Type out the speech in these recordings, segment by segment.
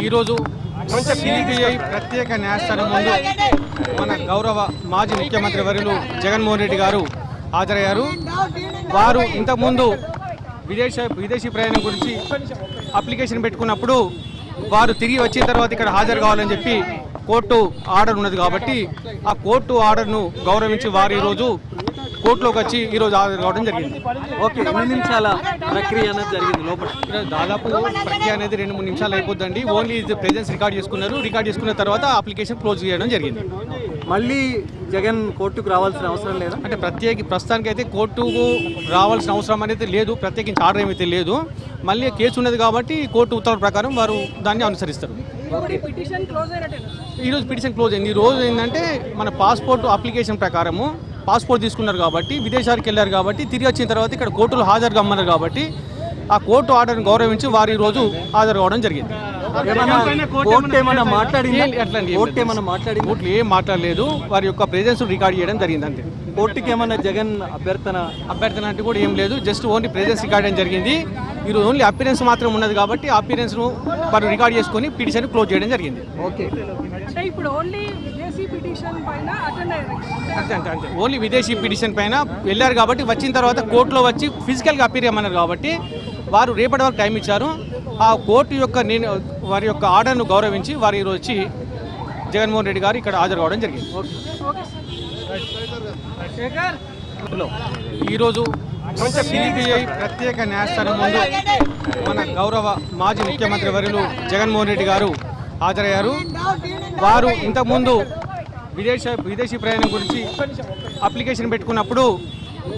ఈరోజు సిబిఐ ప్రత్యేక న్యాయస్థానం ముందు మన గౌరవ మాజీ ముఖ్యమంత్రి వర్యులు జగన్మోహన్ రెడ్డి గారు హాజరయ్యారు. వారు ఇంతకుముందు విదేశ విదేశీ ప్రయాణం గురించి అప్లికేషన్ పెట్టుకున్నప్పుడు వారు తిరిగి వచ్చిన తర్వాత ఇక్కడ హాజరు కావాలని చెప్పి కోర్టు ఆర్డర్ ఉన్నది కాబట్టి ఆ కోర్టు ఆర్డర్ను గౌరవించి వారు ఈరోజు కోర్టులోకి వచ్చి ఈరోజు హాజరు కావడం జరిగింది. ఓకే ఎన్ని నిమిషాల ప్రక్రియ అనేది జరిగింది లోపల? దాదాపు ప్రక్రియ అనేది రెండు మూడు నిమిషాలు అయిపోద్దండి. ఓన్లీ ఇది ప్రెజెన్స్ రికార్డ్ చేసుకున్నారు. రికార్డ్ చేసుకున్న తర్వాత అప్లికేషన్ క్లోజ్ చేయడం జరిగింది. మళ్ళీ జగన్ కోర్టుకు రావాల్సిన అవసరం లేదా? అంటే ప్రత్యేక ప్రస్తుతానికి అయితే కోర్టుకు రావాల్సిన అవసరం అనేది లేదు. ప్రత్యేకించి ఆర్డర్ ఏమైతే లేదు. మళ్ళీ కేసు ఉన్నది కాబట్టి కోర్టు ఉత్తర్వుల ప్రకారం వారు దాన్ని అనుసరిస్తారు. ఇప్పుడు ఈ పిటిషన్ క్లోజ్ అయినట్టేనా? ఈరోజు పిటిషన్ క్లోజ్ అయింది. ఈ రోజు ఏంటంటే మన పాస్పోర్ట్ అప్లికేషన్ ప్రకారము పాస్పోర్ట్ తీసుకున్నారు కాబట్టి విదేశాలకు వెళ్ళారు కాబట్టి తిరిగి వచ్చిన తర్వాత ఇక్కడ కోర్టులో హాజరు కమ్మన్నారు కాబట్టి ఆ కోర్టు ఆర్డర్ని గౌరవించి వారు ఈరోజు హాజరు కావడం జరిగింది. కోర్టు ఏమన్నా మాట్లాడింది? ఏం- కోర్టు మాట్లాడింది? కోర్టులో మాట్లాడలేదు. వారి యొక్క ప్రెజెన్స్ రికార్డ్ చేయడం జరిగింది అంతే కోర్టుకి ఏమన్నా జగన్ అభ్యర్థన అభ్యర్థన అంటే కూడా ఏం లేదు. జస్ట్ ఓన్లీ ప్రెజెన్స్ రికార్డ్ జరిగింది. ఈరోజు ఓన్లీ అపీరెన్స్ మాత్రం ఉన్నది కాబట్టి అపీరెన్స్ను వారు రికార్డ్ చేసుకొని పిటిషన్ క్లోజ్ చేయడం జరిగింది. ఓకే. అంటే ఇప్పుడు ఓన్లీ విదేశీ పిటిషన్ పైన అటెండ్ అయ్యారు అంతే అంతే అంతే. ఓన్లీ విదేశీ పిటిషన్ పైన వెళ్ళారు కాబట్టి వచ్చిన తర్వాత కోర్టులో వచ్చి ఫిజికల్గా అపీర్ చేయమన్నారు కాబట్టి వారు రేపటి వరకు టైం ఇచ్చారు. ఆ కోర్టు యొక్క నేను వారి యొక్క ఆర్డర్ను గౌరవించి వారు ఈరోజు వచ్చి జగన్మోహన్ రెడ్డి గారు ఇక్కడ హాజరు కావడం జరిగింది. హలో ఈరోజు సిబిఐ ప్రత్యేక న్యాయస్థానం ముందు మన గౌరవ మాజీ ముఖ్యమంత్రి వర్యులు జగన్మోహన్ రెడ్డి గారు హాజరయ్యారు. వారు ఇంతకుముందు విదేశ విదేశీ ప్రయాణం గురించి అప్లికేషన్ పెట్టుకున్నప్పుడు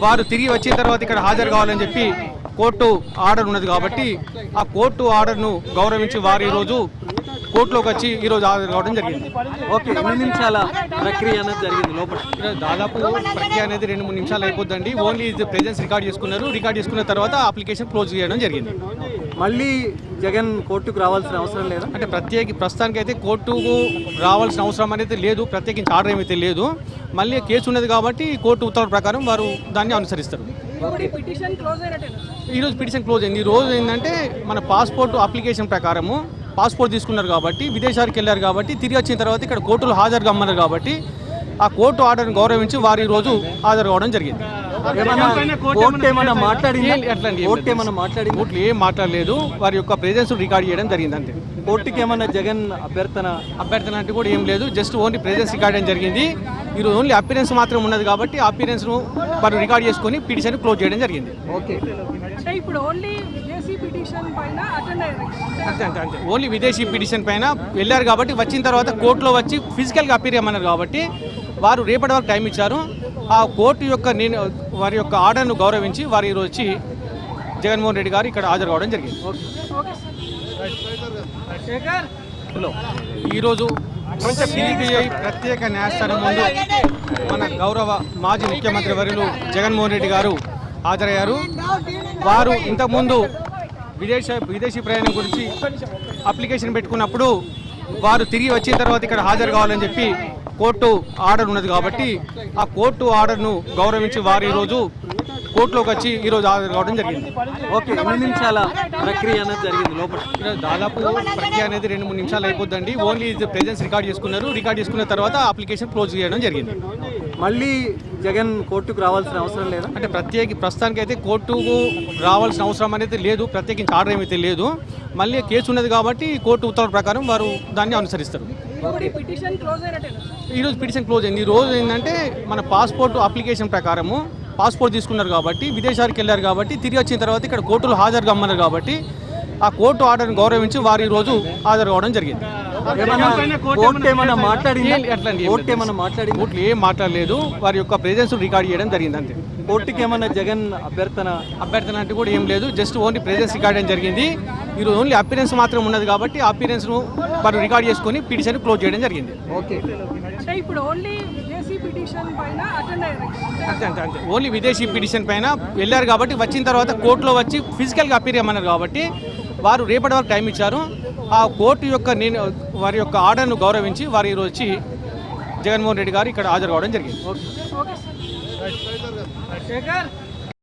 వారు తిరిగి వచ్చిన తర్వాత ఇక్కడ హాజరు కావాలని చెప్పి కోర్టు ఆర్డర్ ఉన్నది కాబట్టి ఆ కోర్టు ఆర్డర్ను గౌరవించి వారు ఈరోజు కోర్టులోకి వచ్చి ఈరోజు హాజరు కావడం జరిగింది. ఓకే ఎన్ని నిమిషాల ప్రక్రియ అనేది జరిగింది లోపల? దాదాపు ప్రక్రియ అనేది రెండు మూడు నిమిషాలు అయిపోద్దండి. ఓన్లీ ఇది ప్రెజెన్స్ రికార్డ్ చేసుకున్నారు. రికార్డ్ చేసుకున్న తర్వాత అప్లికేషన్ క్లోజ్ చేయడం జరిగింది. మళ్ళీ జగన్ కోర్టుకు రావాల్సిన అవసరం లేదా? అంటే ప్రత్యేక ప్రస్తుతానికి అయితే కోర్టుకు రావాల్సిన అవసరం అనేది లేదు. ప్రత్యేకించి ఆర్డర్ ఏమైతే లేదు మళ్ళీ కేసు ఉన్నది కాబట్టి కోర్టు ఉత్తర్వుల ప్రకారం వారు దాన్ని అనుసరిస్తారు. ఈరోజు పిటిషన్ క్లోజ్ అయింది. ఈ రోజు ఏంటంటే మన పాస్పోర్ట్ అప్లికేషన్ ప్రకారము పాస్పోర్ట్ తీసుకున్నారు కాబట్టి విదేశాలకు వెళ్ళారు కాబట్టి తిరిగి వచ్చిన తర్వాత ఇక్కడ కోర్టులో హాజరు కమ్మన్నారు కాబట్టి ఆ కోర్టు ఆర్డర్ని గౌరవించి వారు ఈరోజు హాజరు కావడం జరిగింది. కోర్టు ఏం మాట్లాడలేదు. వారి యొక్క ప్రెజెన్స్ రికార్డ్ చేయడం జరిగింది అంతే. కోర్టుకి ఏమన్నా జగన్ అభ్యర్థన అభ్యర్థన అంటే కూడా ఏం లేదు. జస్ట్ ఓన్లీ ప్రెజెన్స్ రికార్డ్ చేయడం జరిగింది. ఈరోజు ఓన్లీ అపీరెన్స్ మాత్రం ఉన్నది కాబట్టి అపీరెన్స్ను వారు రికార్డ్ చేసుకొని పిటిషన్ క్లోజ్ చేయడం జరిగింది. ఓకే. అంటే ఇప్పుడు ఓన్లీ విదేశీ పిటిషన్ పైన అటెండ్ అయ్యారు. అంతే అంతే అంతే. ఓన్లీ విదేశీ పిటిషన్ పైన వెళ్ళారు కాబట్టి వచ్చిన తర్వాత కోర్టులో వచ్చి ఫిజికల్గా అపీర్ చేయమన్నారు కాబట్టి వారు రేపటి వరకు టైం ఇచ్చారు. ఆ కోర్టు యొక్క నేను వారి యొక్క ఆర్డర్ను గౌరవించి వారు ఈరోజు వచ్చి జగన్మోహన్ రెడ్డి గారు ఇక్కడ హాజరు కావడం జరిగింది. ఓకే. ఓకే. శేఖర్. హలో ఈరోజు సిబిఐ ప్రత్యేక న్యాయస్థానం ముందు మన గౌరవ మాజీ ముఖ్యమంత్రి వర్యులు జగన్మోహన్ రెడ్డి గారు హాజరయ్యారు. వారు ఇంతకుముందు విదేశ విదేశీ ప్రయాణం గురించి అప్లికేషన్ పెట్టుకున్నప్పుడు వారు తిరిగి వచ్చిన తర్వాత ఇక్కడ హాజరు కావాలని చెప్పి కోర్టు ఆర్డర్ ఉన్నది కాబట్టి ఆ కోర్టు ఆర్డర్ను గౌరవించి వారు ఈరోజు కోర్టులోకి వచ్చి ఈరోజు హాజరు కావడం జరిగింది. ఓకే ఎన్ని నిమిషాల ప్రక్రియ అనేది జరిగింది? లోపల. దాదాపు ప్రక్రియ అనేది రెండు మూడు నిమిషాలు అయిపోద్దండి. ఓన్లీ ప్రెజెన్స్ రికార్డ్ చేసుకున్నారు. రికార్డ్ చేసుకున్న తర్వాత అప్లికేషన్ క్లోజ్ చేయడం జరిగింది. మళ్ళీ జగన్ కోర్టుకు రావాల్సిన అవసరం లేదా? అంటే ప్రత్యేక ప్రస్తుతానికి అయితే కోర్టుకు రావాల్సిన అవసరం అనేది లేదు. ప్రత్యేకించి ఆర్డర్ ఏమైతే లేదు. మళ్ళీ కేసు ఉన్నది కాబట్టి కోర్టు ఉత్తర్వుల ప్రకారం వారు దాన్ని అనుసరిస్తారు. ఈరోజు పిటిషన్ క్లోజ్ అయింది. ఈ రోజు ఏంటంటే మన పాస్పోర్ట్ అప్లికేషన్ ప్రకారము పాస్పోర్ట్ తీసుకున్నారు కాబట్టి విదేశాలకు వెళ్ళారు కాబట్టి తిరిగి వచ్చిన తర్వాత ఇక్కడ కోర్టులో హాజరు కమ్మన్నారు కాబట్టి ఆ కోర్టు ఆర్డర్ని గౌరవించి వారు ఈరోజు హాజరు కావడం జరిగింది. ఏమన్నా కోర్టు ఏమన్నా మాట్లాడింది? ఏం- కోర్టు మాట్లాడింది? కోర్టులో మాట్లాడలేదు. వారి యొక్క ప్రెజెన్స్ రికార్డ్ చేయడం జరిగింది అంతే. కోర్టుకి ఏమన్నా జగన్ అభ్యర్థన అభ్యర్థన అంటే కూడా ఏం లేదు. జస్ట్ ఓన్లీ ప్రెజెన్స్ రికార్డ్ చేయడం జరిగింది. ఈరోజు ఓన్లీ అపీరెన్స్ మాత్రం ఉన్నది కాబట్టి అపీరెన్స్ను వారు రికార్డ్ చేసుకొని పిటిషన్ క్లోజ్ చేయడం జరిగింది. ఓకే. అంటే ఇప్పుడు ఓన్లీ విదేశీ పిటిషన్ పైన అటెండ్ అయ్యారు. అంతే అంతే అంతే. ఓన్లీ విదేశీ పిటిషన్ పైన వెళ్ళారు కాబట్టి వచ్చిన తర్వాత కోర్టులో వచ్చి ఫిజికల్గా అపీర్ చేయమన్నారు కాబట్టి వారు రేపటి వరకు టైం ఇచ్చారు. ఆ కోర్టు యొక్క నేను వారి యొక్క ఆర్డర్ను గౌరవించి వారు ఈరోజు వచ్చి జగన్మోహన్ రెడ్డి గారు ఇక్కడ హాజరు కావడం జరిగింది. ఓకే.